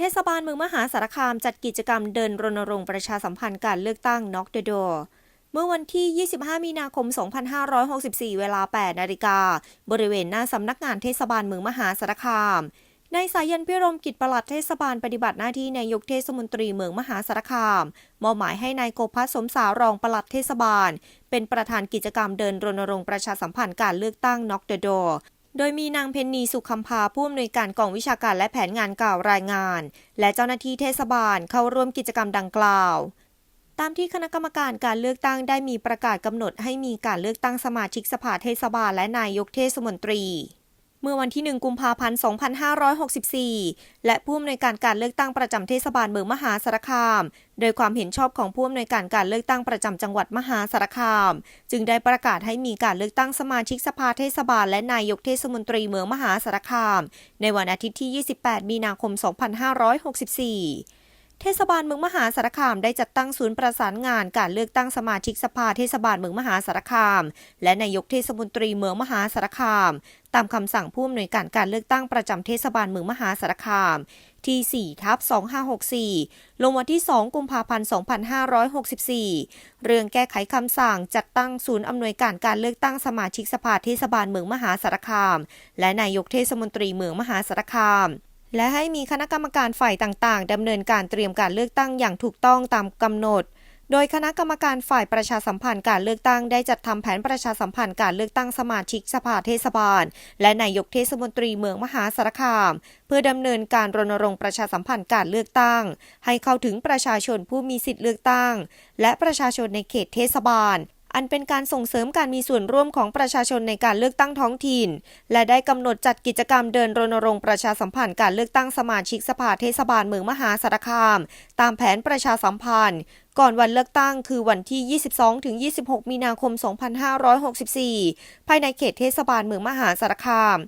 เทศบาลเมืองมหาสารคามจัดกิจกรรมเดินรณรงค์ประชาสัมพันธ์การเลือกตั้ง Knock the Door เมื่อวันที่ 25 มีนาคม 2564 เวลา 8 นาฬิกา บริเวณหน้าสำนักงานเทศบาลเมืองมหาสารคามนายสายันพิรมกิจประหลัดเทศบาลปฏิบัติหน้าที่นายกเทศมนตรีเมืองมหาสารคาม มอบหมายให้นายโกภัสสมสารองประหลัดเทศบาล เป็นประธานกิจกรรมเดินรณรงค์ประชาสัมพันธ์การเลือกตั้ง Knock the Door โดยมีนางเพนนีสุขคำพาผู้อำนวยการกองวิชาการและแผนงานกล่าวรายงาน และเจ้าหน้าที่เทศบาลเข้าร่วมกิจกรรมดังกล่าว ตามที่คณะกรรมการการเลือกตั้งได้มีประกาศกำหนดให้มีการเลือกตั้งสมาชิกสภาเทศบาลและนายกเทศมนตรี เมื่อวันที่ 1 กุมภาพันธ์ 2564 และผู้อำนวยการการเลือกตั้งประจำเทศบาลเมืองมหาสารคาม โดยความเห็นชอบของผู้อำนวยการการเลือกตั้งประจำจังหวัดมหาสารคาม จึงได้ประกาศให้มีการเลือกตั้งสมาชิกสภาเทศบาลและนายกเทศมนตรีเมืองมหาสารคาม ในวันอาทิตย์ที่ 28 มีนาคม 2564 เทศบาลเมืองมหาสารคามได้จัดตั้งศูนย์ประสานงานการเลือกตั้งสมาชิกสภาเทศบาลเมืองมหาสารคาม และนายกเทศมนตรีเมืองมหาสารคาม ตามคำสั่งผู้อำนวยการการเลือกตั้งประจำเทศบาลเมืองมหาสารคาม ที่4ทับ2564 ลงวันที่ 2 กุมภาพันธ์ 2564 เรื่องแก้ไขคำสั่งจัดตั้งศูนย์อำนวยการการเลือกตั้งสมาชิกสภาเทศบาลเมืองมหาสารคาม และนายกเทศมนตรีเมืองมหาสารคาม และให้มีคณะกรรมการฝ่ายต่างๆดำเนินการเตรียมการเลือกตั้งอย่างถูกต้องตามกำหนด โดยคณะกรรมการฝ่ายประชาสัมพันธ์การเลือกตั้งได้จัดทำแผนประชาสัมพันธ์การเลือกตั้งสมาชิกสภาเทศบาล และนายกเทศมนตรีเมืองมหาสารคาม เพื่อดำเนินการรณรงค์ประชาสัมพันธ์การเลือกตั้ง ให้เข้าถึงประชาชนผู้มีสิทธิเลือกตั้ง และประชาชนในเขตเทศบาล อันเป็นการส่งเสริมการมีส่วนร่วมของประชาชนในการเลือกตั้งท้องถิ่น และได้กำหนดจัดกิจกรรมเดินรณรงค์ประชาสัมพันธ์การเลือกตั้งสมาชิกสภาเทศบาลเมืองมหาสารคาม ตามแผนประชาสัมพันธ์ ก่อนวันเลือกตั้งคือวันที่ 22-26 มีนาคม 2564 ภายในเขตเทศบาลเมืองมหาสารคาม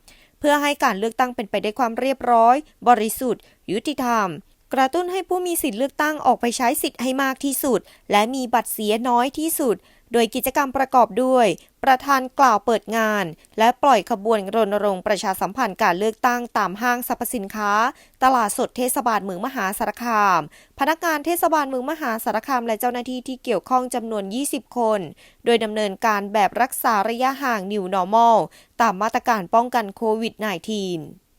เพื่อให้การเลือกตั้งเป็นไปได้วยความเรียบร้อย บริสุทธิ์ ยุติธรรมกระตุ้นให้ผู้มีสิทธิเลือกตั้งออกไปใช้สิทธิ์ให้มากที่สุด และมีบัตรเสียน้อยที่สุด โดยกิจกรรมประกอบด้วย ประธานกล่าวเปิดงาน และปล่อยขบวนรณรงค์ประชาสัมพันธ์การเลือกตั้งตามห้างสรรพสินค้า ตลาดสดเทศบาลเมืองมหาสารคาม พนักงานเทศบาลเมืองมหาสารคาม และเจ้าหน้าที่ที่เกี่ยวข้องจำนวน 20 คน โดยดำเนินการแบบรักษาระยะห่าง New Normal ตามมาตรการป้องกันโควิด -19